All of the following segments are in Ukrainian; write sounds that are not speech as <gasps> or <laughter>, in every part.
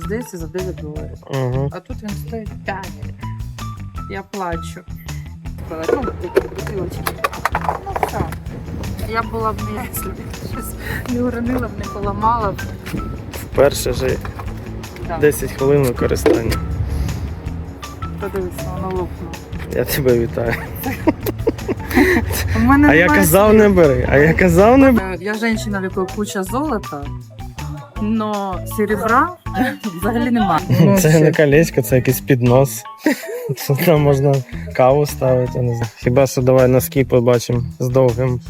здається, за 9 доларів. Угу. А тут він стоїть 5. Я плачу. Ну, бутилочки. Ну все. Я була б не щось не уронила б, не поламала б. Вперше же Да. 10 хвилин використання. Подивися, воно лопнуло. Я тебе вітаю. У мене А я немає казав слів. не бери. А я казав не бери. Я жінка, в якої куча золота, но серебра взагалі немає. <laughs> Це не колечко, це якийсь піднос. <laughs> Там можна каву ставити, я не знаю. Хіба що давай носки побачимо з довгим.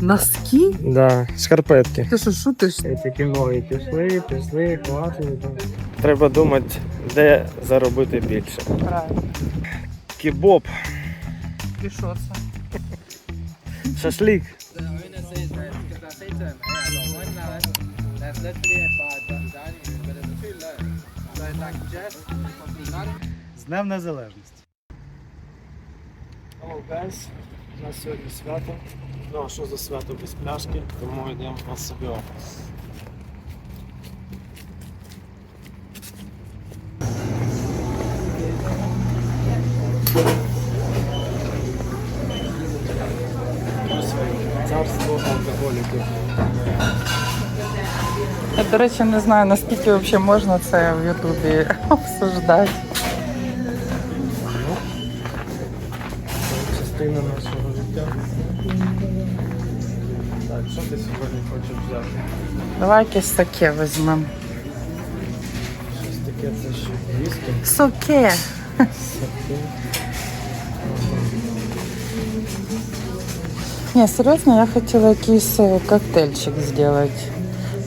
Носки? Да, шкарпетки. Ти що шутиш? Такі ноги пішли, пішли, хватили. Треба думати, де заробити більше. Правильно. Кібоп, І що це? шашлик. З Днем Незалежності. Guys, у нас сьогодні свято. Ну а що за свято без пляшки, тому йдемо на собі офіс. Царство алкоголіків. Я, до речі, не знаю, наскільки взагалі можна це в Ютубі <laughs> обсуждати. Частина нашого життя. Так, що ти сьогодні хочеш взяти? Давай якесь таке візьмемо. Щось таке, це що? Віскі? Соке. Соки. Ні, серйозно, я хотіла якийсь е, коктейльчик зробити.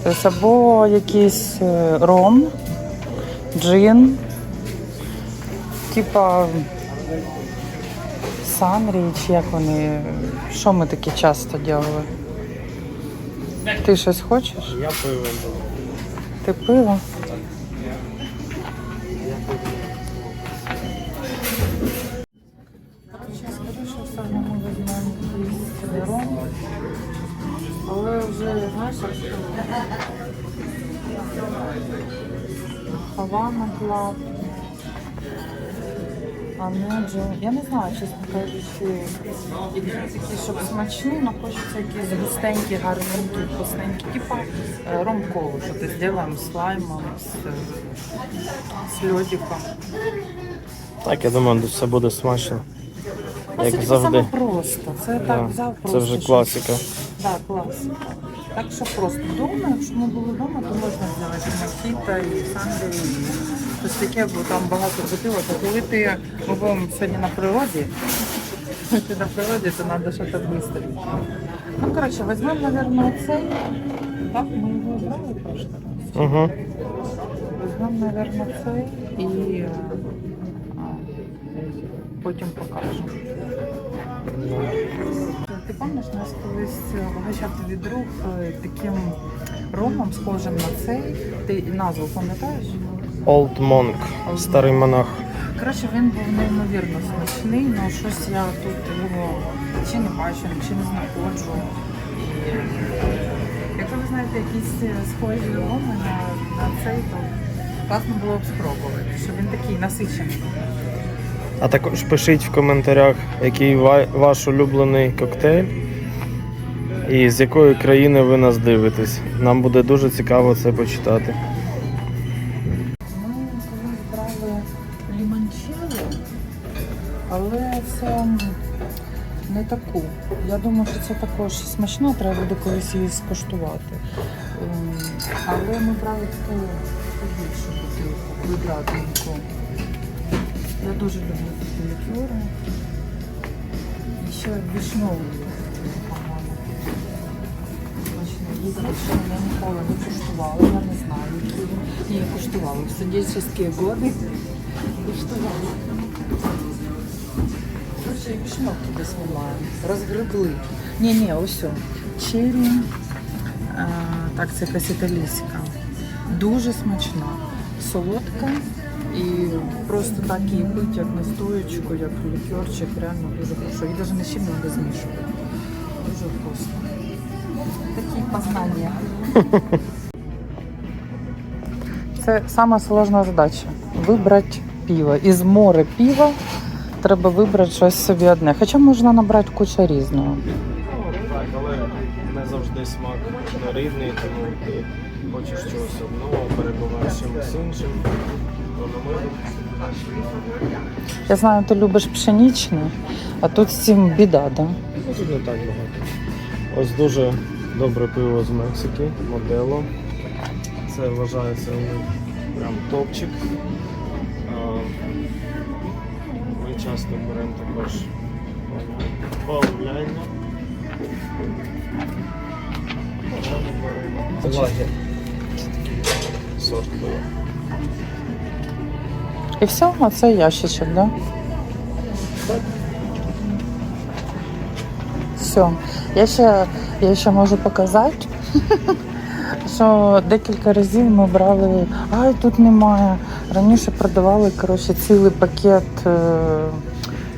Тобто або якийсь е, ром, джин, типа санріч, як вони. Що ми таке часто робили? Ти щось хочеш? Я пиво. Ти пиво? Хавана Клаб. Анеджо. Я не знаю, чесно кажучи, такі, щоб смачні, але хочеться якісь густенькі, гарненькі, вкусненькі. Типа е, ром-колу, що ти зробимо з лаймом, з, е, з льодиком. Так, я думаю, все буде смачно. Ну, Як це завжди. саме просто. Це Да, так взяв Це вже класика. Так, класика. Так що просто вдома, якщо ми були вдома, то можна взяти і Макіта, і Сандрі, і щось таке, бо там багато бутилок. А коли ти ми будемо сьогодні на природі, коли ти на природі, то треба щось швидко. Ну, коротше, візьмемо, мабуть, оцей. Так, ми його брали прошлий раз. Угу. Візьмемо, мабуть, цей і а, потім покажемо. Ти пам'ятаєш, нас колись вигощав тобі друг е, таким ромом, схожим на цей. Ти назву пам'ятаєш? Old Monk, старий монах. Коротше, він був неймовірно смачний, але щось я тут його чи не бачу, чи не знаходжу. І якщо ви знаєте якісь е, схожі роми на, на цей, то класно було б спробувати, що він такий насичений. А також пишіть в коментарях, який ваш улюблений коктейль і з якої країни ви нас дивитесь. Нам буде дуже цікаво це почитати. Ми брали лімончелло, але це не таку. Я думаю, що це також смачно, треба буде колись її скуштувати. Ем, Але ми брали таку побільшу бутилку, квадратненьку. Я дуже люблю такі лікюри. І ще. Смачно. Я ніколи не куштувала, я не знаю. Ні, я куштувала. В студенческие годы куштувала. Короче, і вишневки десь немає. Розгребли. Ні, ні, ось. Черрі. Так, це якась італійська. Дуже смачна. Солодка. І просто так її пить, як настоючку, як лікерчик, реально дуже хорошо. І навіть не чим не буде змішувати. Дуже вкусно. Такі познання. <laughs> Це сама сложна задача вибрати пиво. Із моря пива треба вибрати щось собі одне. Хоча можна набрати кучу різного. Так, але не завжди смак рідний, тому ти хочеш чогось одного, перебуваєш чимось іншим. Я знаю, ти любиш пшеничний, а тут з цим біда, да? тут не так багато. Ось дуже добре пиво з Мексики, модело. Це вважається прям топчик. Ми часто беремо також бавляння. Лагер. Сорт пива. І все, а це ящичок, да? Все. Я ще, я ще можу показати, <laughs> що декілька разів ми брали, ай, тут немає. Раніше продавали коротше, цілий пакет е,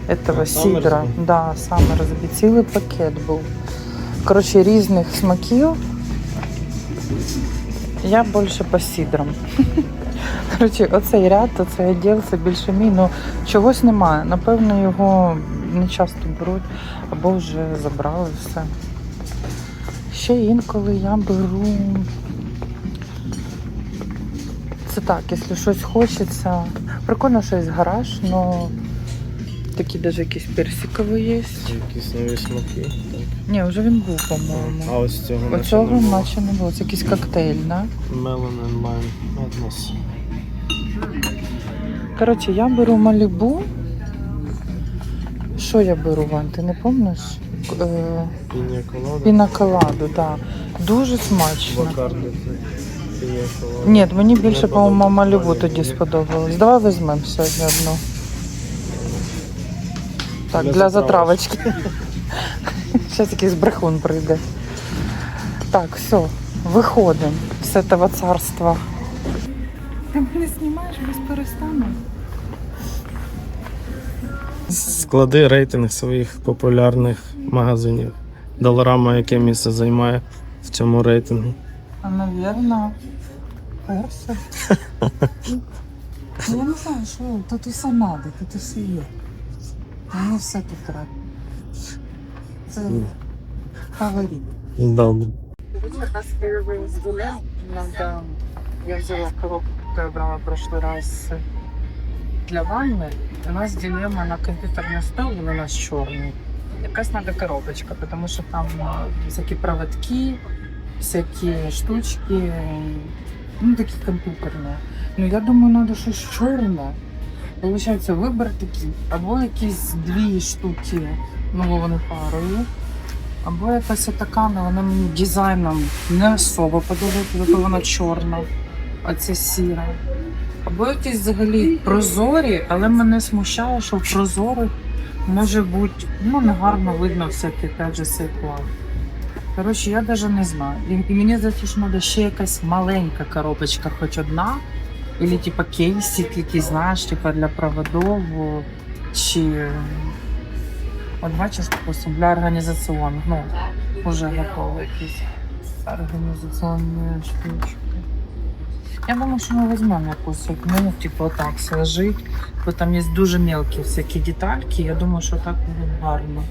этого сідра. Да, Саммерсбі. Цілий пакет був. Коротше, різних смаків. Я більше по сідрам. <laughs> Коротше, оцей ряд, оцей відділ, це більше мій. Ну чогось немає. Напевно, його не часто беруть або вже забрали все. Ще інколи я беру. Це так, якщо щось хочеться. Прикольно, що є гараж, але такі навіть якісь персикові є. Якісь нові смаки. Так. Ні, вже він був, по-моєму. А ось цього наче не було. Це якийсь коктейль, да? Melon and Lime Madness. Коротше, я беру Малібу. Що я беру, Вань, ти не пам'ятаєш? Е. Пінаколаду, так. Дуже смачно. Ні, мені більше, по-моєму, Малібу тоді сподобалось. Давай візьмемо сьогодні одну. Так, Для затравочки. Зараз якийсь брехун прийде. Так, все, виходимо з цього царства. Ти мене знімаєш без перестану? Склади рейтинг своїх популярних магазинів. Доларама яке місце займає в цьому рейтингу. А, Наверно, перше. <laughs> Я не знаю, що тут усе надо, тут усе є. Мені все тут треба. Це фаворит. Добре. Нас виявили з дилем. Надо... Я взяла коробку, яку я брала в прошлый раз для ванни. У нас дилемма на комп'ютерний стол, він у нас чорний. Якась надо коробочка, тому що там всякі проводки, всякі штучки, ну такі комп'ютерні. Ну я думаю, треба щось чорне. Получається, вибір такий. Або якісь дві штуки, вони парою. Або якась така, ну вона мені дизайном не особо подобається, бо вона чорна, а це сіра. Або якісь взагалі прозорі, але мене смущає, що в прозорих може бути ну, негарно видно всякий же, цей плав. Коротше, я навіть не знаю. І, мені здається, що треба ще якась маленька коробочка, хоч одна. Или типа кейсик, який, знаєш, типа для проводов, чи От бачиш, допустим, для організаційних, ну, вже готові якісь організаційні штучки. Я думаю, що ми візьмемо якусь одну, типу, отак сложить, бо там є дуже мелкі всякі детальки, я думаю, що так буде гарно.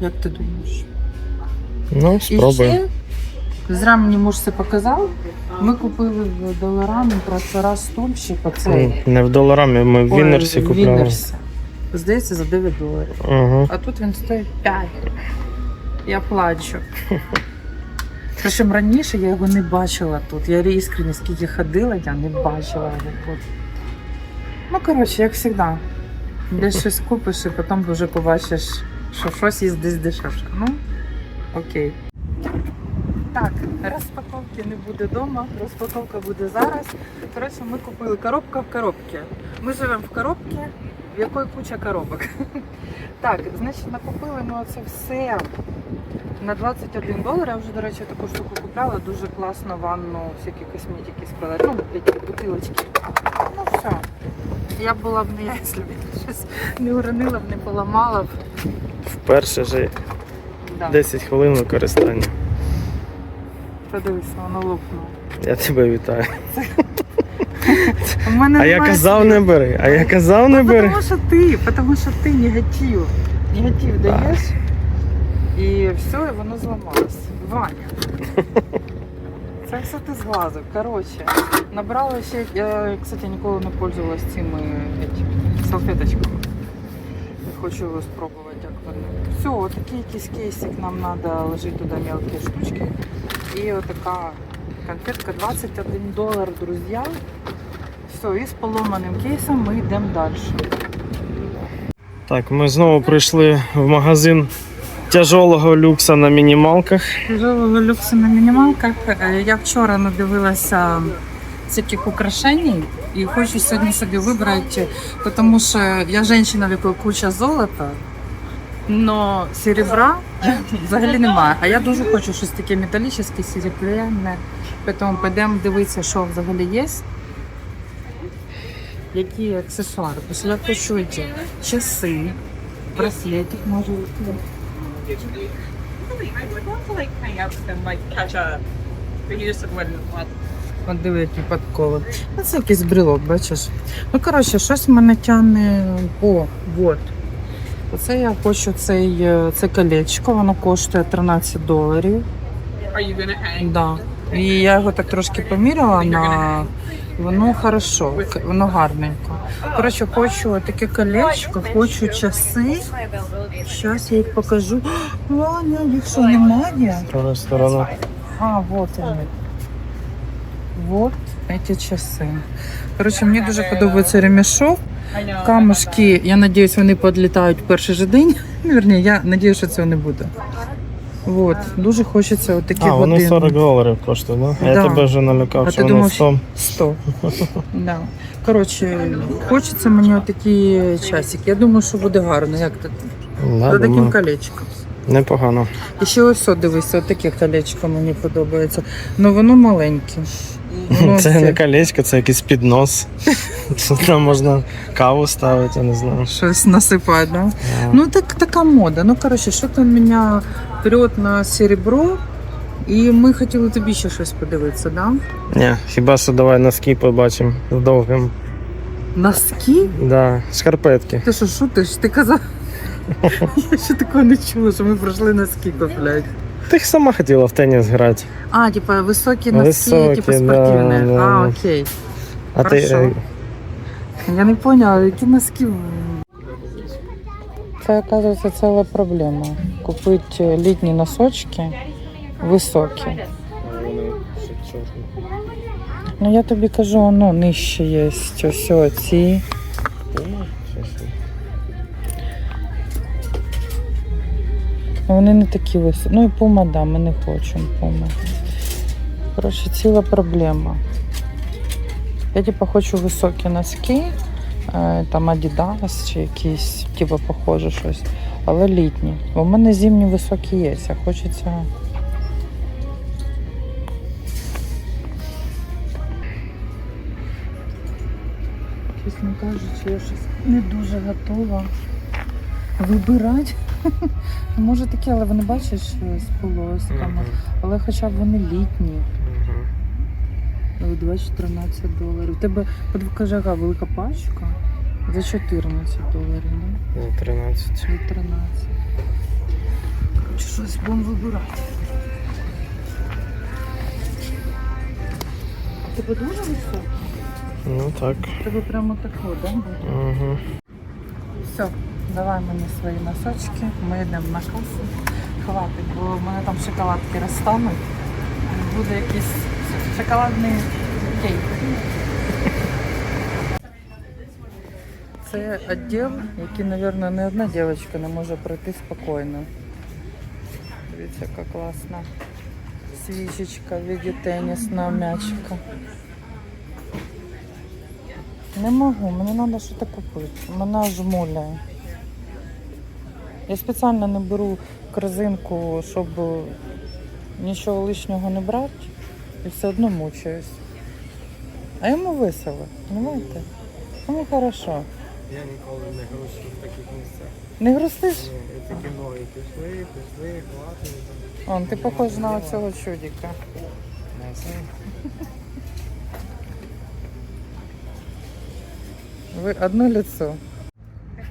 Як ти думаєш? Ну, І спробуй. ще, мені муж це показав, ми купили в доларамі просто раз стульчик, оцей. Не в доларамі, ми в Ой, Віннерсі в купляли. Віннерсі. Здається, за 9 доларів. Ага. А тут він стоїть 5. Я плачу. <laughs> Причому раніше я його не бачила тут. Я іскренне скільки ходила, я не бачила його тут. Ну, коротше, як завжди. Десь щось купиш і потім вже побачиш, що щось є десь дешевше. Ну, окей. Так, розпаковки не буде вдома, розпаковка буде зараз. Коротше, ми купили коробка в коробці. Ми живемо в коробці, в якої куча коробок. <laughs> Так, значить, накупили ми оце все на 21 долар. Я вже, до речі, таку штуку купляла. Дуже класно ванну, всякі косметики складати. Ну, такі бутилочки. Ну все. Я була б не я, якщо б я щось не уронила б, не поламала б. Вперше же Да. 10 хвилин використання. Подивися, воно лопнуло. Я тебе вітаю. У мене А я немає казав слів. не бери, а я казав не бери. Потому що ти, потому що ти негатив. Негатив Так. даєш, і все, і воно зламалось. Ваня. <laughs> Це все ти зглазив. Коротше, набрала ще, я, кстати, ніколи не пользовалась цими салфеточками. Хочу спробувати, як вони. Все, отакий якийсь кейсик нам треба ложити туди мелкі штучки. І отака конфетка 21 долар, друзі. Все, і з поломаним кейсом ми йдемо далі. Так, ми знову прийшли в магазин тяжолого люкса на мінімалках. Тяжелого люксу на мінімалках. Е, Я вчора надивилася всяких украшень і хочу сьогодні собі вибрати, тому що я жінка, в якої куча золота, але серебра <laughs> взагалі немає. А я дуже хочу щось таке металічне, серебряне. Тому підемо дивитися, що взагалі є. Які аксесуари. Після я хочу ці часи, браслетик може бути. Really, I would love to like hang out and like catch up. but you just wouldn't want От диви, які підкови. Це якийсь брелок, бачиш. Ну, коротше, щось мене тягне. О, от. Оце я хочу цей, е, це колечко, воно коштує 13 доларів. are you gonna hang? Да. І я його так трошки поміряла на. Воно хорошо, воно гарненько. Коротше, хочу таке колечко, хочу часи. Зараз я їх покажу. <gasps> Ваня, їх що немає? Друга сторона. А, вот они. Вот эти часи. Коротше, мені дуже подобається ремішок. Камушки, я надіюсь, вони підлітають в перший же день. <laughs> Вірні, я надіюсь, що цього не буде. Вот. Дуже хочеться отакі А, вони години. 40 доларів коштують, да? Я тебе вже налякав, А що ти вони думав, 100. 100. да. Коротше, хочеться мені отакі часики. Я думаю, що буде гарно. Як ти? Да, За таким колечком. непогано. І ще ось от, дивися, отаке колечко мені подобається. Ну воно маленьке. Воно <laughs> Це не колечко, це якийсь піднос. Там можна каву ставити, я не знаю. Щось насипати, да? А. Ну так така мода. Ну коротше, що то мене вперед на серебро. І ми хотіли тобі ще щось подивитися, да? Ні, хіба що давай носки побачимо з довгим. Носки? Да, шкарпетки. Ти що шутиш? Ти казав? <laughs> Я ще такого не чула, що ми пройшли носки купляти. Ти ж сама хотіла в теніс грати. А, типа високі носки, Високі, типа спортивні. да, а, окей. А Хорошо. е, Я не поняла, які носки. Це, оказується, ціла проблема. Купити літні носочки високі. Ну я тобі кажу, ну нижче є. Ось ці. Вони не такі високі. Ну і пума, да, ми не хочемо пуми. Коротше, ціла проблема. Я типу хочу високі носки, е, там Adidas чи якісь, типу, похоже щось, але літні. Бо в мене зимні високі є, а хочеться. Чесно кажучи, я щось не дуже готова вибирати. Ну, <laughs> Може такі, але вони бачиш з полосками. Але хоча б вони літні. Але 2-13 доларів. У тебе подвикаже, яка велика пачка за 14 доларів, да? Ну, 13. Чи 13. Короче, щось будемо вибирати. Тебе дуже високо? Ну так. Тебе прямо тако, да? Угу. Все, давай мені свої носочки, ми йдемо на касу. Хватить, бо в мене там шоколадки розтануть. Буде якийсь шоколадний кейк. Це відділ, який, мабуть, не одна дівчинка не може пройти спокійно. Дивіться, яка класна свічечка в виді тенісного м'ячика. Не можу, мені треба щось купити. Мене жмуляє. Я спеціально не беру корзинку, щоб нічого лишнього не брати. І все одно мучаюсь. А йому весело, розумієте? Йому хорошо. Я ніколи не грущу в таких місцях. Не грустиш? І такі ноги пішли, пішли, класно. Он, ти похож на цього чудика. Ви одне лицо.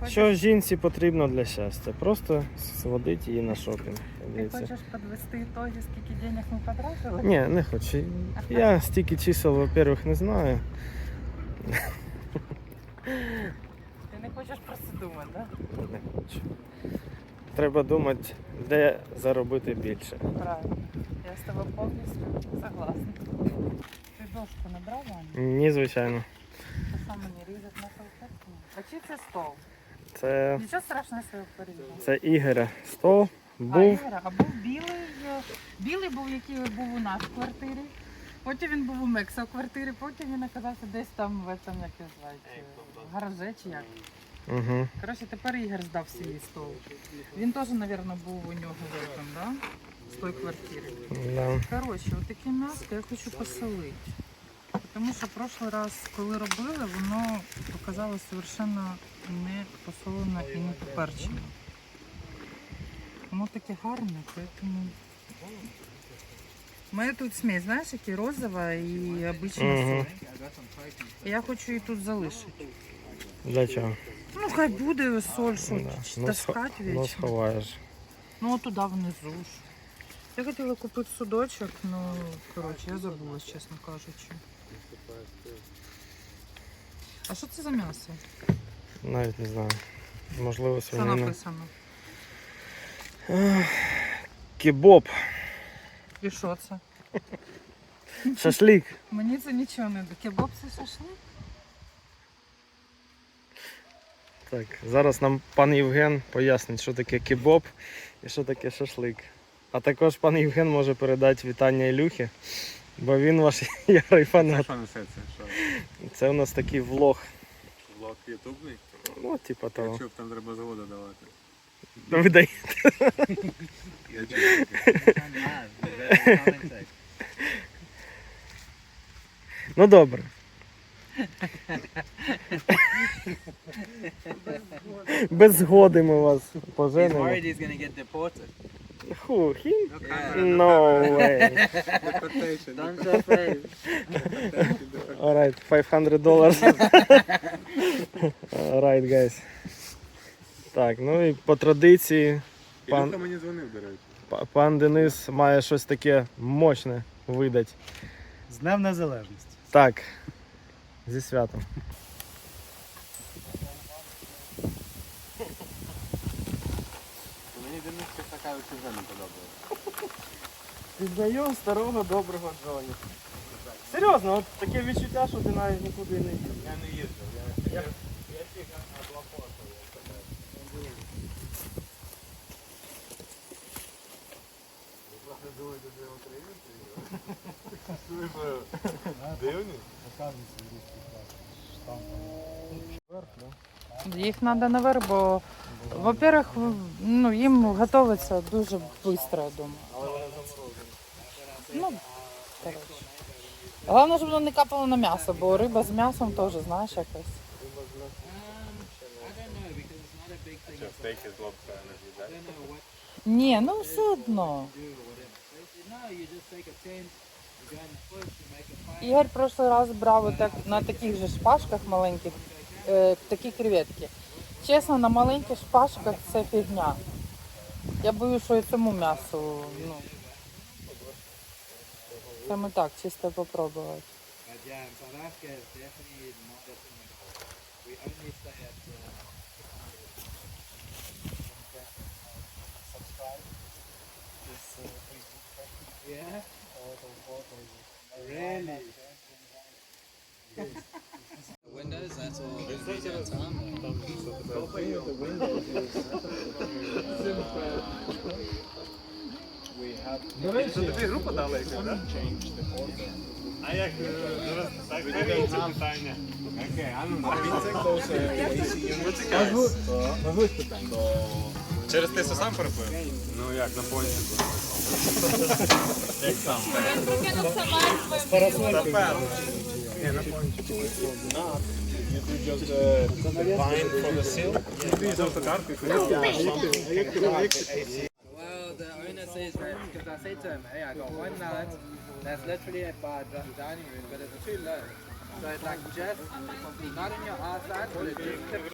Що жінці потрібно для щастя? Просто сводити її на шопінг. Ти хочеш підвести ітоги, скільки денег ми потратили? Ні, не хочу. Я стільки чисел, во-первых, не знаю. Ти не хочеш просто думати, так? Не хочу. Треба думати, де заробити більше. Правильно. Я з тобою повністю согласна. Ти дошку набрав, Аня? Ні, звичайно. Ти сам мені різати на салфетку? А чи це стол? Це, Нічого страшного, я порізала. це Ігоря. Стол А, був. Ігоря, а був білий, е, білий був, який був у нас в квартирі. Потім він був у Мекса в квартирі, потім він оказався десь там в этом, як його звати, е, в гараже чи як. Угу. Коротше, тепер Ігор здав свій стол. Він теж, мабуть, був у нього в этом, да? з тої квартири. Да. Коротше, отаке м'ясо я хочу посолити. Тому що прошлий раз, коли робили, воно показалось совершенно не посолене і не поперчене. Воно таке гарне, тому. У мене тут смесь, знаєш, які розова і обична Мгм. соль. Я хочу її тут залишити. Для чого? Ну, хай буде соль, що Да. Ну, таскати Ну, вічно. сховаєш. Ну, туди внизу ж. Я хотіла купити судочок, ну, коротше, я забулась, чесно кажучи. А що це за м'ясо? Навіть не знаю. Можливо, Що свинина. написано? Кебоб. І що це? <laughs> Шашлик. Мені це нічого не до. Кебаб це шашлик? Так, зараз нам пан Євген пояснить, що таке кебоб і що таке шашлик. А також пан Євген може передати вітання Ілюхі, бо він ваш <laughs> ярий фанат. Що несеться? Що? Це у нас такий влог. Влог ютубний? Ну, типа того. Якщо б там треба згоду давати. Видай. Я чую. Ну добре. Без згоди ми вас He's Who? Him? Yeah. No way. Don't show face. Alright, 500 dollars. Alright, guys. Так, ну і по традиції Пан- мені дзвонив, до речі. па- пан Денис має щось таке мощне видати. З Днем Незалежності. Так, зі святом. Мені Така вже не подобається. Пізнаю старого доброго Джоні. Серйозно, от таке відчуття, що ти навіть нікуди не їздив. Я не їздив. Я, я, я тільки Дивні? Їх треба наверх, бо, во-первых, ну, їм готуватися дуже швидко, я думаю. Ну, коротше. Головне, щоб воно не капало на м'ясо, бо риба з м'ясом теж, знаєш, якось. Ні, ну все одно. Ігор прошлий раз брав отак, на таких же шпажках маленьких е, такі креветки. Чесно, на маленьких шпажках це фігня. Я боюсь, що і цьому м'ясу, ну. Це ми так, чисто попробувати. But thing at all. We only stay at Yeah. Really? Windows, that's all. Це тобі група дала якась, так? А як зараз так це питання? Окей, а ну Через те, що сам перепив? Ну як, на пончику. Як сам? Напевно. Ні, на пончику. Well, the owner says that because I said to him, hey, I got one nut that's literally a the dining room, but it's too low. So it's like just not in your eyesight, but it just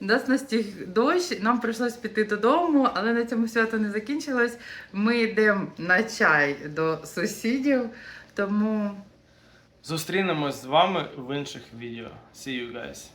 Нас настиг дощ, нам прийшлось піти додому, але на цьому свято не закінчилось. Ми йдемо на чай до сусідів, тому Зустрінемось з вами в інших відео. See you guys!